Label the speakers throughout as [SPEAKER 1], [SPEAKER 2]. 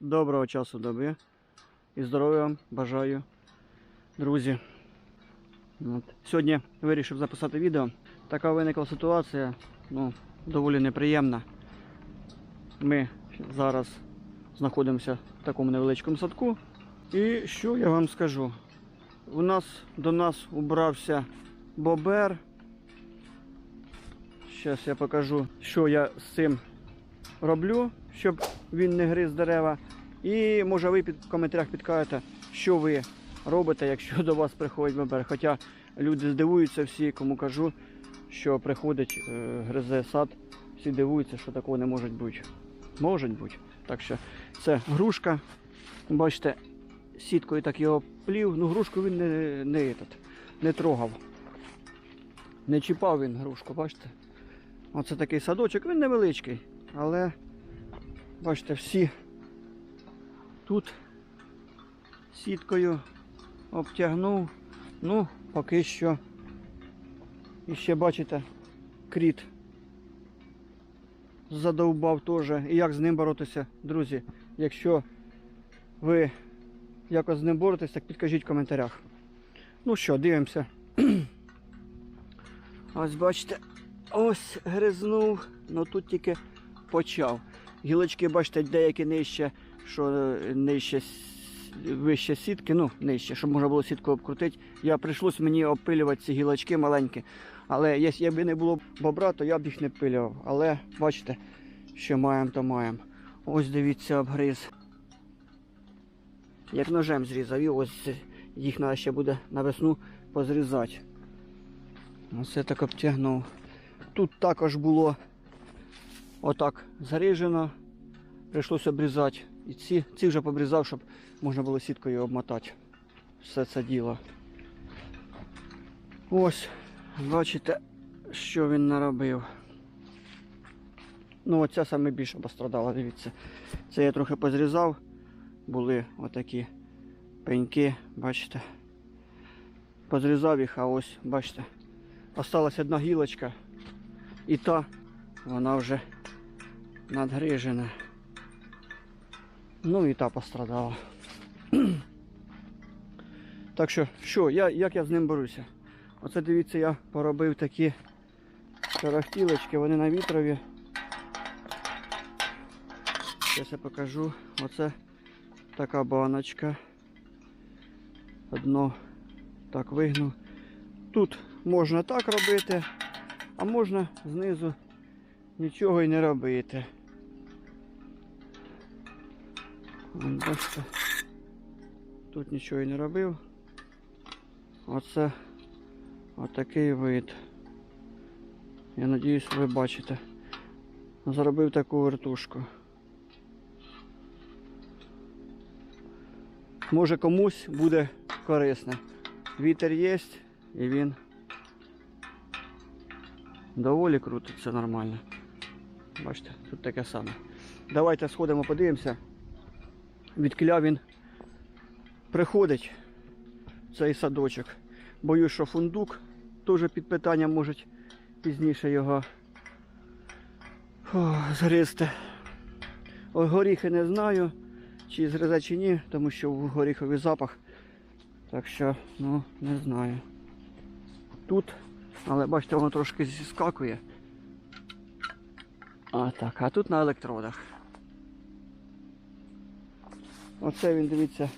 [SPEAKER 1] Доброго часу доби. І здоров'я вам бажаю, друзі. От. Сьогодні вирішив записати відео. Така виникла ситуація, ну, доволі неприємна. Ми зараз знаходимося в такому невеличкому садку. І що я вам скажу? У нас до нас убрався бобер. Зараз я покажу, що я з цим роблю, щоб він не гриз дерева. І може ви в коментарях підкажете, що ви робите, якщо до вас приходить бобер. Хоча люди здивуються всі, кому кажу, що приходить е, гризе сад, всі дивуються, що такого не може бути. Може бути. Так що це грушка. Бачите, сіткою так його плів. Ну, грушку він не, не, этот, не трогав. Не чіпав він грушку, бачите? Оце такий садочок, він невеличкий, але бачите, всі тут сіткою обтягнув. Ну, поки що. І ще бачите, кріт задовбав теж. І як з ним боротися, друзі, якщо ви якось з ним боретесь, так підкажіть в коментарях. Ну що, дивимося. Ось бачите, ось гризнув, ну тут тільки почав. Гілочки, бачите, деякі нижче, що е, нижче вище сітки, ну нижче, щоб можна було сітку обкрутити. Я прийшлось мені обпилювати ці гілочки маленькі. Але якби не було бобра, то я б їх не пилював. Але бачите, що маємо, то маємо. Ось дивіться, обгриз. Як ножем зрізав, і ось їх треба ще буде на весну позрізати. Оце так обтягнув. Тут також було отак заріжено. Прийшлося обрізати. І ці, ці вже побрізав, щоб можна було сіткою обмотати. Все це діло. Ось, бачите, що він наробив. Ну, оця саме більше пострадала, дивіться. Це я трохи позрізав. Були отакі пеньки, бачите. Позрізав їх, а ось, бачите, осталась одна гілочка. І та, вона вже надгрижена. Ну і та пострадала. так що, що, я, як я з ним борюся? Оце дивіться, я поробив такі тарахтілочки, вони на вітрові. Зараз я покажу. Оце така баночка. Одно так вигнув. Тут можна так робити, а можна знизу нічого і не робити. Тут нічого і не робив. Оце отакий вид. Я надіюсь, ви бачите. Зробив таку вертушку. Може комусь буде корисно. Вітер є і він доволі крутиться нормально. Бачите, тут таке саме. Давайте сходимо, подивимося. Відкіля він приходить цей садочок. Боюсь, що фундук теж під питанням можуть пізніше його фу, згризти. О, горіхи не знаю, чи згризе чи ні, тому що в горіховий запах. Так що, ну, не знаю. Тут, але бачите, воно трошки зіскакує. А так, а тут на електродах. Оце він, дивіться,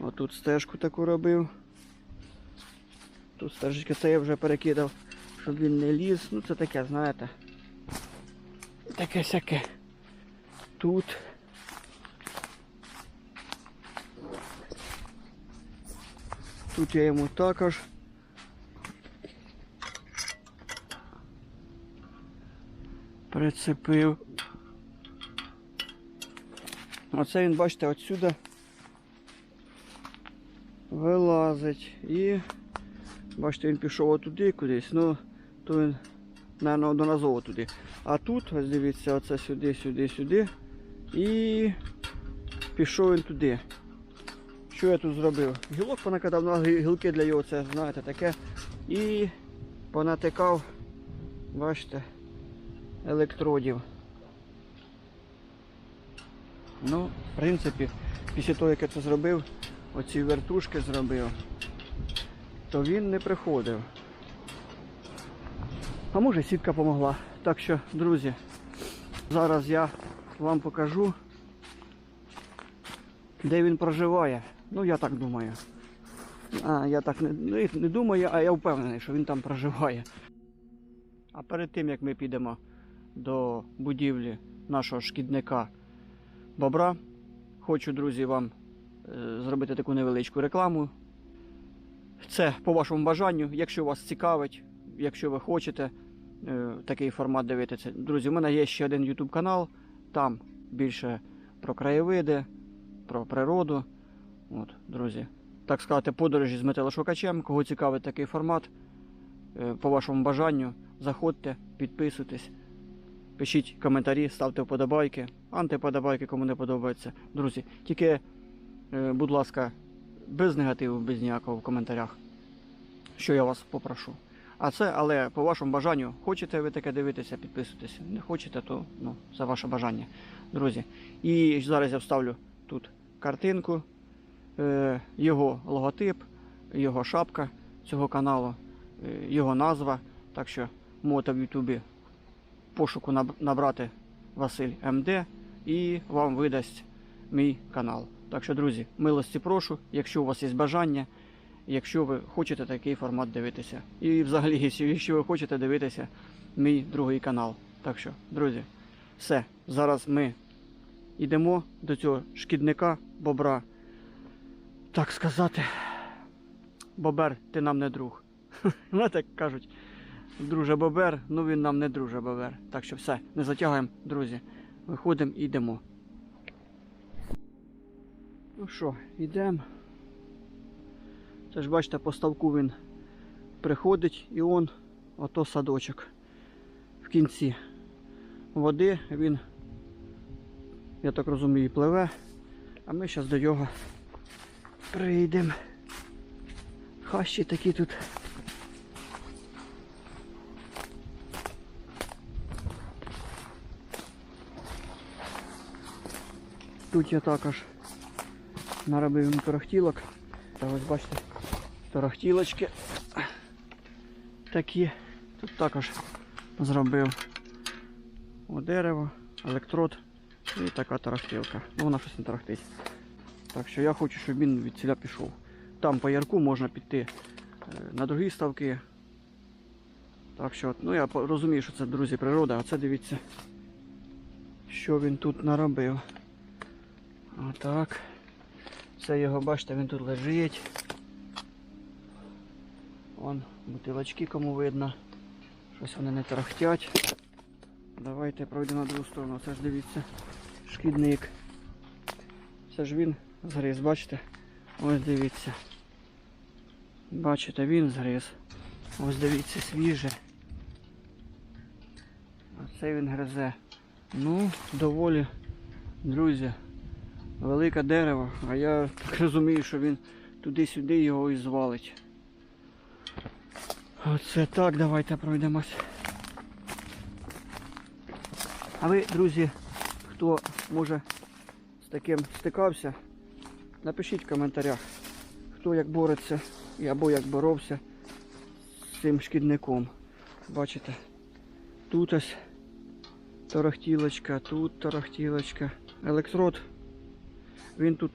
[SPEAKER 1] отут стежку таку робив. Тут стежечка, це я вже перекидав, щоб він не ліз. Ну це таке, знаєте. Таке сяке. Тут. Тут я йому також. Прицепив. Оце він, бачите, отсюди вилазить і бачите, він пішов отуди кудись, ну то він, напевно, одноразово туди. А тут, ось дивіться, оце сюди, сюди, сюди. І пішов він туди. Що я тут зробив? Гілок понакидав на гілки для його, це знаєте таке. І понатикав, бачите, електродів. Ну, в принципі, після того, як я це зробив, оці вертушки зробив, то він не приходив. А може сітка помогла. Так що, друзі, зараз я вам покажу, де він проживає. Ну, я так думаю. А, я так не, ну, не думаю, а я впевнений, що він там проживає. А перед тим, як ми підемо до будівлі нашого шкідника бобра, хочу, друзі, вам е, зробити таку невеличку рекламу. Це по вашому бажанню, якщо вас цікавить, якщо ви хочете е, такий формат дивитися. Друзі, у мене є ще один YouTube канал, там більше про краєвиди, про природу. От, друзі. Так сказати, подорожі з металошукачем. Кого цікавить такий формат, е, по вашому бажанню, заходьте, підписуйтесь, пишіть коментарі, ставте вподобайки, антиподобайки, кому не подобається. Друзі, тільки, е, будь ласка, без негативу, без ніякого в коментарях, що я вас попрошу. А це, але по вашому бажанню, хочете ви таке дивитися, підписуйтесь. Не хочете, то ну, це ваше бажання, друзі. І зараз я вставлю тут картинку, е, його логотип, його шапка цього каналу, е, його назва. Так що можете в Ютубі пошуку набрати Василь МД і вам видасть мій канал. Так що, друзі, милості прошу, якщо у вас є бажання, якщо ви хочете такий формат дивитися. І взагалі, якщо- ви хочете дивитися мій другий канал. Так що, друзі, все. Зараз ми йдемо до цього шкідника бобра. Так сказати, бобер, ти нам не друг. Ну, так кажуть, друже бобер, ну він нам не друже бобер. Так що все, не затягуємо, друзі. Виходимо і йдемо. Ну що, йдемо. Це ж бачите, по ставку він приходить і он ото садочок. В кінці води він, я так розумію, пливе. А ми зараз до його прийдемо. Хащі такі тут. Тут я також наробив їм торохтілок. Та ось бачите, торохтілочки такі. Тут також зробив о, дерево, електрод і така торохтілка. Ну вона щось не торохтить. Так що я хочу, щоб він від ціля пішов. Там по ярку можна піти е, на другі ставки. Так що, ну я розумію, що це, друзі, природа, а це дивіться, що він тут наробив. Отак. Це його, бачите, він тут лежить. Вон бутилочки кому видно. Щось вони не тарахтять. Давайте пройдемо на другу сторону. Це ж дивіться. Шкідник. Це ж він згриз, бачите? Ось дивіться. Бачите, він згриз. Ось дивіться, свіже. Оце він гризе. Ну, доволі, друзі, велике дерево, а я так розумію, що він туди-сюди його і звалить. Оце так, давайте пройдемось. А ви, друзі, хто може з таким стикався, напишіть в коментарях, хто як бореться і або як боровся з цим шкідником. Бачите, тут ось торохтілочка, тут торохтілочка. Електрод, він тут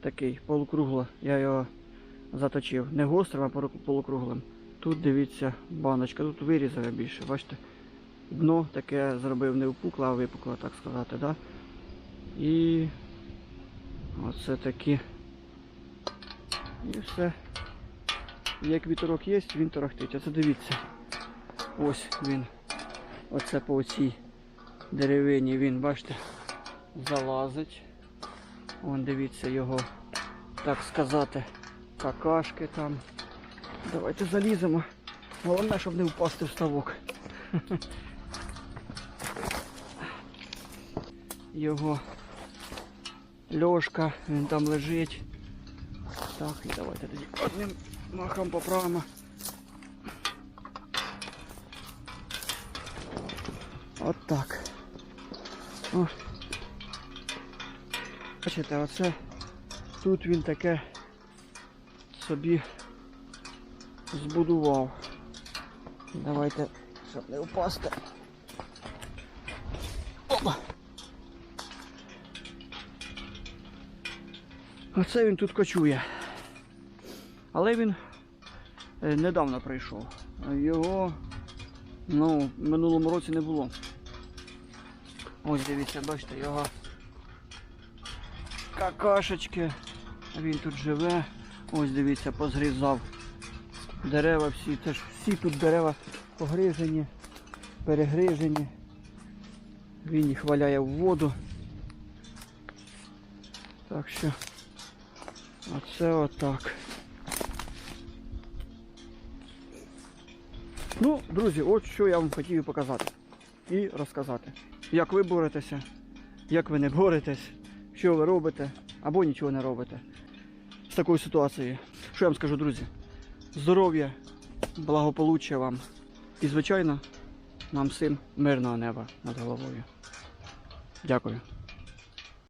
[SPEAKER 1] такий полукругло, я його заточив. Не гострим, а полукруглим. Тут дивіться баночка, тут вирізали більше, бачите. Дно таке зробив не впукло, а випукло, так сказати, да? І оце такі. І все. Як вітерок є, він торохтить. Оце дивіться. Ось він. Оце по цій деревині він, бачите, залазить. Вон дивіться його, так сказати, какашки там. Давайте заліземо. Головне, щоб не впасти в ставок. Його льошка, він там лежить. Так, і давайте тоді одним махом поправимо. От так. О. Бачите, оце тут він таке собі збудував. Давайте, щоб не впасти. Опа. Оце він тут кочує. Але він е, недавно прийшов. Його ну, в минулому році не було. Ось дивіться, бачите, його какашечки. Він тут живе. Ось дивіться, позгрізав. Дерева всі, теж всі тут дерева погрижені, перегрижені. Він їх валяє в воду. Так що оце отак. Ну, друзі, от що я вам хотів показати і розказати. Як ви боретеся, як ви не боретесь, що ви робите або нічого не робите з такою ситуацією. Що я вам скажу, друзі? Здоров'я, благополуччя вам і, звичайно, нам всім мирного неба над головою. Дякую.